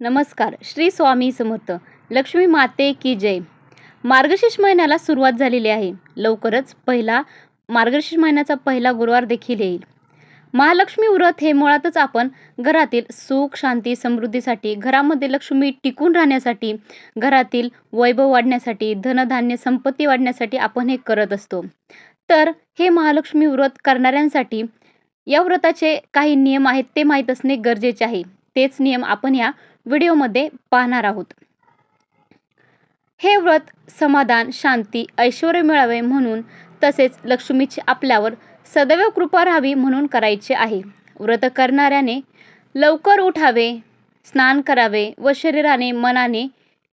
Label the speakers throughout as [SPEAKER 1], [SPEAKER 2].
[SPEAKER 1] नमस्कार श्री स्वामी समर्थ. लक्ष्मी माते की जय. मार्गशीर्ष महिन्याला सुरुवात झालेली आहे. लवकरच पहिला मार्गशीर्ष महिन्याचा पहिला गुरुवार देखील येईल. महालक्ष्मी व्रत हे मुळातच आपण घरातील सुख शांती समृद्धीसाठी घरामध्ये लक्ष्मी टिकून राहण्यासाठी घरातील वैभव वाढण्यासाठी धनधान्य संपत्ती वाढण्यासाठी आपण हे करत असतो. तर हे महालक्ष्मी व्रत करणाऱ्यांसाठी या व्रताचे काही नियम आहेत ते माहीत असणे गरजेचे आहे. तेच नियम आपण या व्हिडिओमध्ये पाहणार आहोत. हे व्रत समाधान शांती ऐश्वर मिळावे म्हणून तसेच लक्ष्मीची आपल्यावर सदैव कृपा राहावी म्हणून करायचे आहे. व्रत करणाऱ्याने लवकर उठावे स्नान करावे व शरीराने मनाने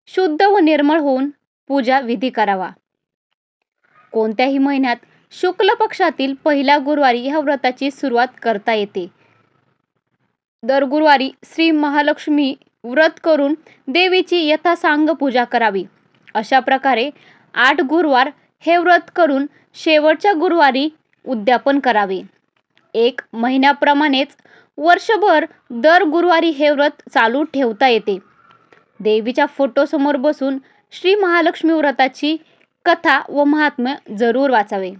[SPEAKER 1] शुद्ध व निर्मळ होऊन पूजा विधी करावा. कोणत्याही महिन्यात शुक्ल पक्षातील पहिल्या गुरुवारी ह्या व्रताची सुरुवात करता येते. दर गुरुवारी श्री महालक्ष्मी व्रत करून देवीची यथासांग पूजा करावी. अशा प्रकारे आठ गुरुवार हे व्रत करून शेवटच्या गुरुवारी उद्यापन करावे. एक महिन्याप्रमाणेच वर्षभर दर गुरुवारी हे व्रत चालू ठेवता येते. देवीच्या फोटोसमोर बसून श्री महालक्ष्मी व्रताची कथा व महात्म्य जरूर वाचावे.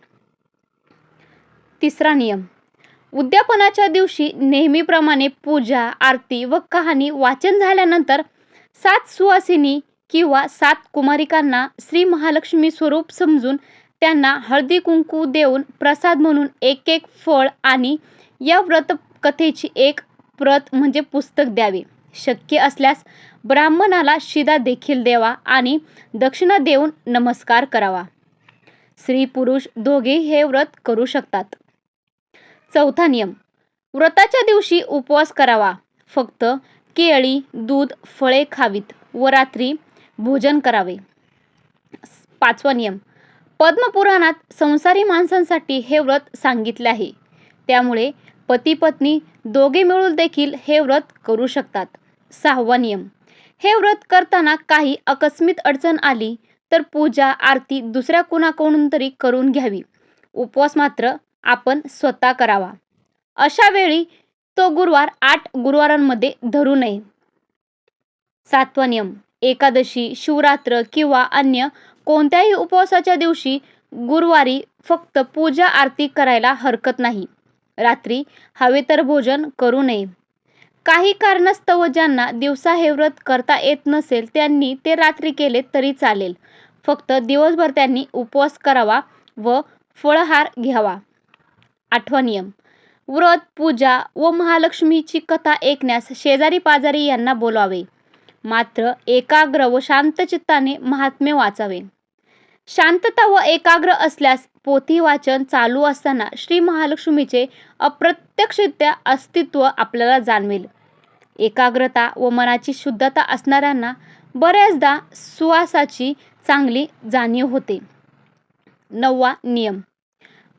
[SPEAKER 1] तिसरा नियम. उद्यापनाच्या दिवशी नेहमीप्रमाणे पूजा आरती व कहाणी वाचन झाल्यानंतर सात सुवासिनी किंवा सात कुमारिकांना श्री महालक्ष्मी स्वरूप समजून त्यांना हळदी कुंकू देऊन प्रसाद म्हणून एक एक फळ आणि या व्रत कथेची एक प्रत म्हणजे पुस्तक द्यावे. शक्य असल्यास ब्राह्मणाला शिदा देखील द्यावा आणि दक्षिणा देऊन नमस्कार करावा. स्त्री पुरुष दोघे हे व्रत करू शकतात. चौथा नियम. व्रताच्या दिवशी उपवास करावा. फक्त केळी दूध फळे खावीत व रात्री भोजन करावे. पाचवा नियम. पद्मपुराणात संसारी माणसांसाठी हे व्रत सांगितले आहे. त्यामुळे पती पत्नी दोघे मिळून देखील हे व्रत करू शकतात. सहावा नियम. हे व्रत करताना काही आकस्मित अडचण आली तर पूजा आरती दुसऱ्या कुणाकडून तरी करून घ्यावी. उपवास मात्र आपण स्वतः करावा. अशा वेळी तो गुरुवार आठ गुरुवारांमध्ये धरू नये. सातवा नियम एकादशी शिवरात्र किंवा अन्य कोणत्याही उपवासाच्या दिवशी गुरुवारी फक्त पूजा आरती करायला हरकत नाही. रात्री हवे तर भोजन करू नये. काही कारणास्तव ज्यांना दिवसा हे व्रत करता येत नसेल त्यांनी ते रात्री केले तरी चालेल. फक्त दिवसभर त्यांनी उपवास करावा व फळहार घ्यावा. आठवा नियम व्रत पूजा व महालक्ष्मीची कथा ऐकण्यास शेजारी पाजारी यांना बोलावे. मात्र एकाग्र व शांत चित्ताने महात्म्य वाचावे. शांतता व एकाग्र असल्यास पोथी वाचन चालू असताना श्री महालक्ष्मीचे अप्रत्यक्षरित्या अस्तित्व आपल्याला जाणवेल. एकाग्रता व मनाची शुद्धता असणाऱ्यांना बऱ्याचदा सुवासाची चांगली जाणीव होते. नववा नियम.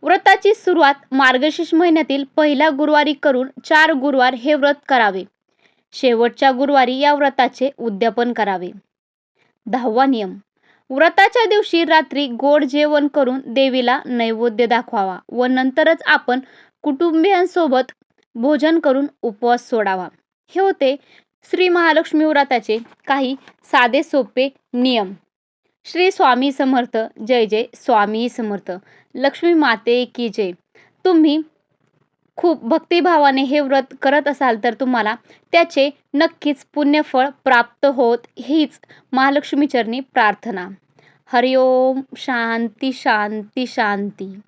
[SPEAKER 1] व्रताची सुरुवात मार्गशीर्ष महिन्यातील पहिला गुरुवारी करून चार गुरुवार हे व्रत करावे. शेवटच्या गुरुवारी या व्रताचे उद्यापन करावे. दहावा नियम. व्रताच्या दिवशी रात्री गोड जेवण करून देवीला नैवेद्य दाखवावा व नंतरच आपण कुटुंबियांसोबत भोजन करून उपवास सोडावा. हे होते श्री महालक्ष्मी व्रताचे काही साधे सोपे नियम. श्री स्वामी समर्थ. जय जय स्वामी समर्थ. लक्ष्मी माते की जय. तुम्ही खूप भक्तिभावाने हे व्रत करत असाल तर तुम्हाला त्याचे नक्कीच पुण्यफळ प्राप्त होत. हीच महालक्ष्मीचरणी प्रार्थना. हरिओम शांती शांती शांती.